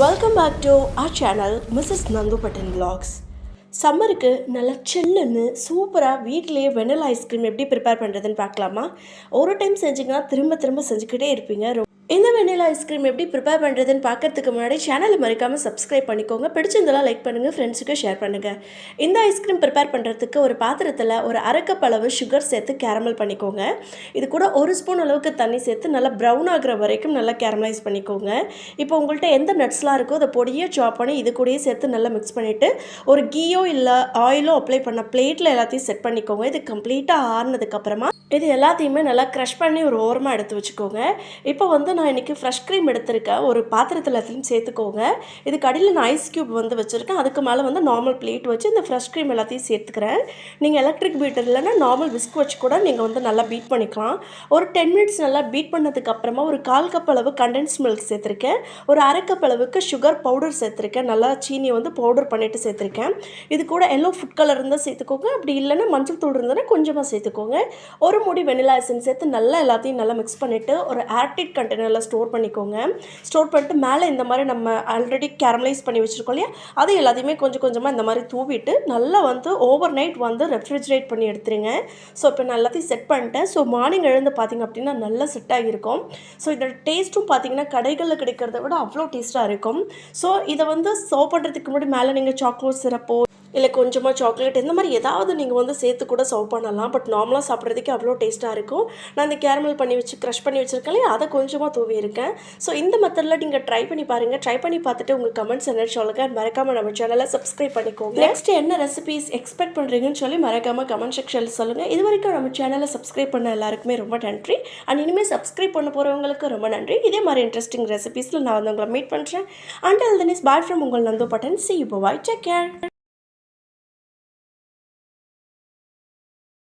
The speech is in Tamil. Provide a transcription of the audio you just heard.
Welcome back to our channel Mrs Nandu blogs சம்மருக்கு நல்லா சில்லுன்னு சூப்பராக வீட்டிலேயே வெனிலா ஐஸ்கிரீம் எப்படி ப்ரிப்பேர் பண்ணுறதுன்னு பார்க்கலாமா? ஒரு டைம் செஞ்சிங்கன்னா திரும்ப திரும்ப செஞ்சுக்கிட்டே இருப்பீங்க. வெண்ணிலா ஐஸ்கிரீம் எப்படி ப்ரிப்பேர் பண்ணுறதுன்னு பார்க்கறதுக்கு முன்னாடி சேனலை மறக்காமல் சப்ஸ்கிரைப் பண்ணிக்கோங்க. பிடிச்சிருந்தெல்லாம் லைக் பண்ணுங்கள் ஃப்ரெண்ட்ஸுக்கு ஷேர் பண்ணுங்கள் இந்த ஐஸ்கிரீம் ப்ரிப்பேர் பண்ணுறதுக்கு ஒரு பாத்திரத்தில் ஒரு அரைக்கப் அளவு சுகர் சேர்த்து கேரமல் பண்ணிக்கோங்க. இது கூட ஒரு ஸ்பூன் அளவுக்கு தண்ணி சேர்த்து நல்லா ப்ரௌன் ஆகிற வரைக்கும் நல்லா கேரமலைஸ் பண்ணிக்கோங்க. இப்போ உங்கள்கிட்ட எந்த நட்ஸ்லாம் இருக்கோ அதை பொடியை சாப் பண்ணி இது கூடயே சேர்த்து நல்லா மிக்ஸ் பண்ணிவிட்டு ஒரு கீயோ இல்லை ஆயிலோ அப்ளை பண்ண பிளேட்டில் எல்லாத்தையும் செட் பண்ணிக்கோங்க. இது கம்ப்ளீட்டாக ஆறுனதுக்கப்புறமா இது எல்லாத்தையுமே நல்லா க்ரஷ் பண்ணி ஒரு ஓரமாக எடுத்து வச்சுக்கோங்க. இப்போ வந்து நான் இன்றைக்கி ஃப்ரெஷ் க்ரீம் எடுத்திருக்கேன். ஒரு பாத்திரத்தில் எல்லாத்தையும் சேர்த்துக்கோங்க. இதுக்கு அடியில் நான் ஐஸ் க்யூப் வந்து வச்சுருக்கேன். அதுக்கு மேலே வந்து நார்மல் பிளேட் வச்சு இந்த ஃப்ரெஷ் க்ரீம் எல்லாத்தையும் சேர்த்துக்கிறேன். நீங்கள் எலக்ட்ரிக் பீட்டர் இல்லைன்னா நார்மல் விஸ்க் வச்சு கூட நீங்கள் வந்து நல்லா பீட் பண்ணிக்கலாம். ஒரு டென் மினிட்ஸ் நல்லா பீட் பண்ணதுக்கப்புறமா ஒரு கால் கப் அளவு கண்டென்ஸ் மில்க் சேர்த்துருக்கேன். ஒரு அரை கப் அளவுக்கு சுகர் பவுடர் சேர்த்துருக்கேன். நல்லா சீனியை வந்து பவுடர் பண்ணிவிட்டு சேர்த்துருக்கேன். இது கூட எல்லோ ஃபுட் கலர் இருந்தால் சேர்த்துக்கோங்க. அப்படி இல்லைன்னா மஞ்சள் தூள் இருந்ததுன்னா கொஞ்சமாக சேர்த்துக்கோங்க. ஒரு முடி வெனிலா எசன்ஸ் சேர்த்து நல்லா எல்லாத்தையும் நல்லா மிக்ஸ் பண்ணிவிட்டு ஒரு ஏர்டிட் கண்டெய்னரில் ஸ்டோர் பண்ணிக்கோங்க. ஸ்டோர் பண்ணிட்டு மேலே இந்த மாதிரி நம்ம ஆல்ரெடி கேரமலைஸ் பண்ணி வச்சுருக்கோம் இல்லையா? அது எல்லாத்தையுமே கொஞ்சம் கொஞ்சமாக இந்த மாதிரி தூவிட்டு நல்லா வந்து ஓவர் நைட் வந்து ரெஃப்ரிஜரேட் பண்ணி எடுத்துருங்க. ஸோ இப்போ நான் எல்லாத்தையும் செட் பண்ணிட்டேன். ஸோ மார்னிங் எழுந்து பார்த்தீங்க அப்படின்னா நல்லா செட் ஆகியிருக்கும். ஸோ இதோட டேஸ்ட்டும் பார்த்தீங்கன்னா கடைகளில் கிடைக்கிறத விட அவ்வளோ டேஸ்ட்டாக இருக்கும். ஸோ இதை வந்து சர்வ் பண்ணுறதுக்கு முன்னாடி மேலே நீங்கள் சாக்லேட் சிரப்போ இல்லை கொஞ்சமாக சாக்லேட் இந்த மாதிரி ஏதாவது நீங்கள் வந்து சேர்த்து கூட சர்வ் பண்ணலாம். பட் நார்மலாக சாப்பிட்றதுக்கு அவ்வளோ டேஸ்ட்டாக இருக்கும். நான் இந்த கேரமல் பண்ணி வச்சு க்ரஷ் பண்ணி வச்சுருக்கேன் இல்லையா? அதை கொஞ்சமாக தூவி இருக்கேன் ஸோ இந்த மெத்தடில் நீங்கள் ட்ரை பண்ணி பாருங்கள் ட்ரை பண்ணி பார்த்துட்டு உங்கள் கமெண்ட்ஸ் என்ன சொல்லுங்கள் மறக்காமல் நம்ம சேனலை சப்ஸ்கிரைப் பண்ணிக்கோங்க. நெக்ஸ்ட் என்ன ரெசிபிஸ் எக்ஸ்பெக்ட் பண்ணுறீங்கன்னு சொல்லி மறக்காமல் கமெண்ட் செக்ஷனில் சொல்லுங்கள் இது வரைக்கும் நம்ம சேனலை சப்ஸ்கிரைப் பண்ண எல்லாருக்குமே ரொம்ப நன்றி. அண்ட் இனிமேல் சப்ஸ்கிரைப் பண்ண போகிறவங்களுக்கு ரொம்ப நன்றி. இதே மாதிரி இன்ட்ரெஸ்டிங் ரெசிபீஸில் நான் வந்து உங்களை மீட் பண்ணுறேன் அண்ட் அல் தனிஸ் பாய் ஃப்ரம் உங்கள் நந்து பட்டன். சி இப்போ பாய் டேக் கேர்